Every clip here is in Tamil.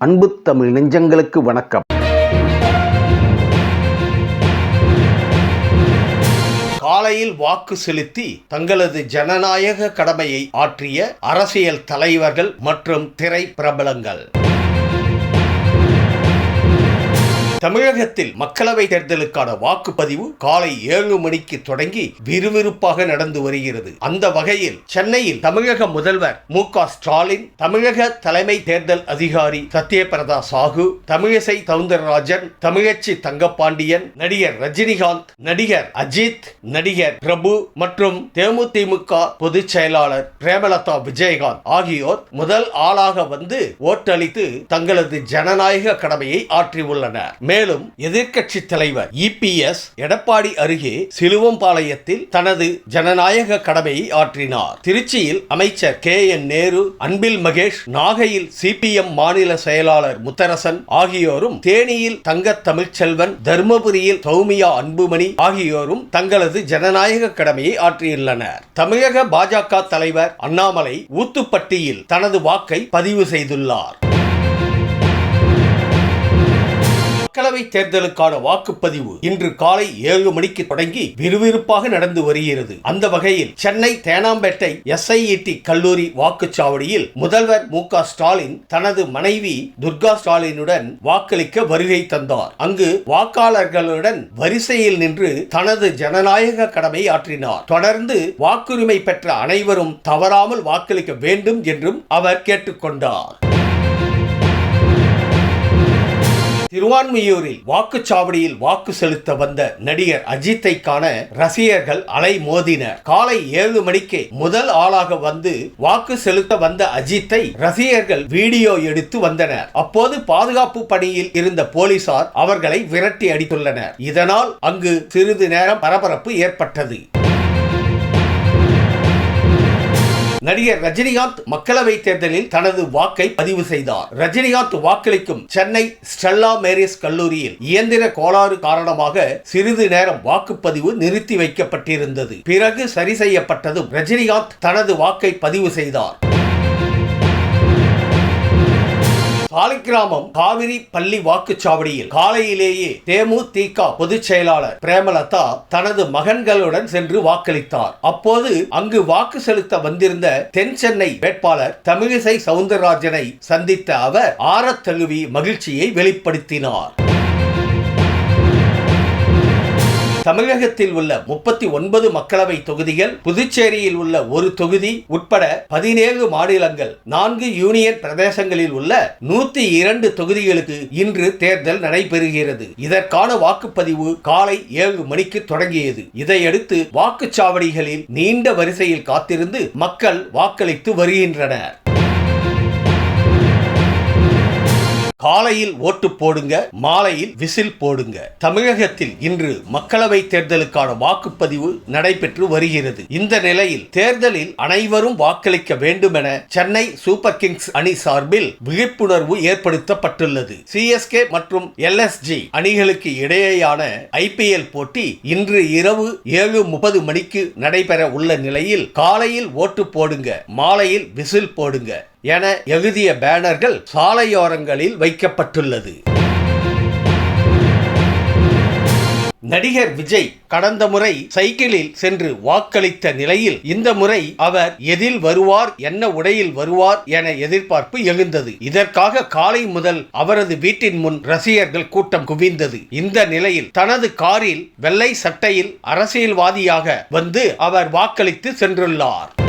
அன்பு தமிழ் நெஞ்சங்களுக்கு வணக்கம். காலையில் வாக்கு செலுத்தி தங்களது ஜனநாயக கடமையை ஆற்றிய அரசியல் தலைவர்கள் மற்றும் திரை பிரபலங்கள் தமிழகத்தில் மக்களவை தேர்தலுக்கான வாக்குப்பதிவு காலை ஏழு மணிக்கு தொடங்கி விறுவிறுப்பாக நடந்து வருகிறது. அந்த வகையில் சென்னையில் தமிழக முதல்வர் மு க ஸ்டாலின் தமிழக தலைமை தேர்தல் அதிகாரி சத்யபிரதா சாகு தமிழிசை சவுந்தரராஜன் தமிழச்சி தங்கப்பாண்டியன் நடிகர் ரஜினிகாந்த் நடிகர் அஜித் நடிகர் பிரபு மற்றும் தேமுதிமுக பொதுச் செயலாளர் பிரேமலதா விஜயகாந்த் ஆகியோர் முதல் ஆளாக வந்து ஓட்டளித்து தங்களது ஜனநாயக கடமையை ஆற்றியுள்ளனர். மேலும் எதிர்க்கட்சி தலைவர் இபிஎஸ் எடப்பாடி அருகே சிலுவம்பாளையத்தில் தனது ஜனநாயக கடமையை ஆற்றினார். திருச்சியில் அமைச்சர் கே என் நேரு அன்பில் மகேஷ் நாகையில் சிபிஎம் மாநில செயலாளர் முத்தரசன் ஆகியோரும் தேனியில் தங்க தமிழ்ச்செல்வன் தருமபுரியில் சௌமியா அன்புமணி ஆகியோரும் தங்களது ஜனநாயக கடமையை ஆற்றியுள்ளனர். தமிழக பாஜக தலைவர் அண்ணாமலை ஊத்துப்பட்டியில் தனது வாக்கை பதிவு செய்துள்ளார். மக்களவை தேர்தலுக்கான வாக்குப்பதிவு இன்று காலை ஏழு மணிக்கு தொடங்கி விறுவிறுப்பாக நடந்து வருகிறது. அந்த வகையில் சென்னை தேனாம்பேட்டை எஸ்ஐஇடி கல்லூரி வாக்குச்சாவடியில் முதல்வர் மு ஸ்டாலின் தனது மனைவி துர்கா ஸ்டாலினுடன் வாக்களிக்க வருகை தந்தார். அங்கு வாக்காளர்களுடன் வரிசையில் நின்று தனது ஜனநாயக கடமை ஆற்றினார். தொடர்ந்து வாக்குரிமை பெற்ற அனைவரும் தவறாமல் வாக்களிக்க வேண்டும் என்றும் அவர் கேட்டுக்கொண்டார் திருவான்மியூரில் வாக்குச்சாவடியில் வாக்கு செலுத்த வந்த நடிகர் அஜித்தை காண ரசிகர்கள் அலை மோதினர். காலை ஏழு மணிக்கு முதல் ஆளாக வந்து வாக்கு செலுத்த வந்த அஜித்தை ரசிகர்கள் வீடியோ எடுத்து வந்தனர். அப்போது பாதுகாப்பு பணியில் இருந்த போலீசார் அவர்களை விரட்டி அடித்துள்ளனர். இதனால் அங்கு சிறிது நேரம் பரபரப்பு ஏற்பட்டது. நடிகர் ரஜினிகாந்த் மக்களவை தேர்தலில் தனது வாக்கை பதிவு செய்தார். ரஜினிகாந்த் வாக்களிக்கும் சென்னை ஸ்டெல்லா மேரிஸ் கல்லூரியில் இயந்திர கோளாறு காரணமாக சிறிது நேரம் வாக்குப்பதிவு நிறுத்தி வைக்கப்பட்டிருந்தது. பிறகு சரி செய்யப்பட்டதும் ரஜினிகாந்த் தனது வாக்கை பதிவு செய்தார். சாலிக்கிராமம் காவிரி பள்ளி வாக்குச்சாவடியில் காலையிலேயே தேமுதிக பொதுச் செயலாளர் பிரேமலதா தனது மகன்களுடன் சென்று வாக்களித்தார். அப்போது அங்கு வாக்கு செலுத்த வந்திருந்த தென் சென்னை வேட்பாளர் தமிழிசை சவுந்தரராஜனை சந்தித்த அவர் ஆரத் தழுவி மகிழ்ச்சியை வெளிப்படுத்தினார். தமிழகத்தில் உள்ள முப்பத்தி ஒன்பது மக்களவை தொகுதிகள் புதுச்சேரியில் உள்ள ஒரு தொகுதி உட்பட பதினேழு மாநிலங்கள் நான்கு யூனியன் பிரதேசங்களில் உள்ள நூத்தி இரண்டு தொகுதிகளுக்கு இன்று தேர்தல் நடைபெறுகிறது. இதற்கான வாக்குப்பதிவு காலை ஏழு மணிக்கு தொடங்கியது. இதையடுத்து வாக்குச்சாவடிகளில் நீண்ட வரிசையில் காத்திருந்து மக்கள் வாக்களித்து வருகின்றனர். காலையில் ஓட்டு போடுங்க மாலையில் விசில் போடுங்க. தமிழகத்தில் இன்று மக்களவை தேர்தலுக்கான வாக்குப்பதிவு நடைபெற்று வருகிறது. இந்த நிலையில் தேர்தலில் அனைவரும் வாக்களிக்க வேண்டும் என சென்னை சூப்பர் கிங்ஸ் அணி சார்பில் விழிப்புணர்வு ஏற்படுத்தப்பட்டுள்ளது. சிஎஸ்கே மற்றும் எல்எஸ்ஜி அணிகளுக்கு இடையேயான ஐபிஎல் போட்டி இன்று இரவு ஏழு முப்பது மணிக்கு நடைபெற உள்ள நிலையில் காலையில் ஓட்டு போடுங்க மாலையில் விசில் போடுங்க. என எழுதிய பேனர்கள் சாலையோரங்களில் வைக்கப்பட்டுள்ளது. நடிகர் விஜய் கடந்த முறை சைக்கிளில் சென்று வாக்களித்த நிலையில் இந்த முறை அவர் எதில் வருவார்? என்ன உடையில் வருவார் என எதிர்பார்ப்பு எழுந்தது. இதற்காக காலை முதல் அவரது வீட்டின் முன் ரசிகர்கள் கூட்டம் குவிந்தது. இந்த நிலையில் தனது காரில் வெள்ளை சட்டையில் அரசியல்வாதியாக வந்து அவர் வாக்களித்து சென்றுள்ளார்.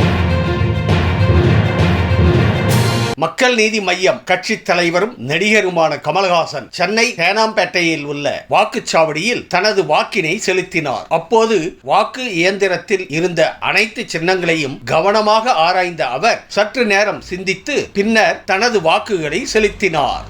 மக்கள் நீதி மையம் கட்சி தலைவரும் நடிகருமான கமல்ஹாசன் சென்னை தேனாம்பேட்டையில் உள்ள வாக்குச்சாவடியில் தனது வாக்கினை செலுத்தினார். அப்போது வாக்கு இயந்திரத்தில் இருந்த அனைத்து சின்னங்களையும் கவனமாக ஆராய்ந்த அவர் சற்று நேரம் சிந்தித்து பின்னர் தனது வாக்குகளை செலுத்தினார்.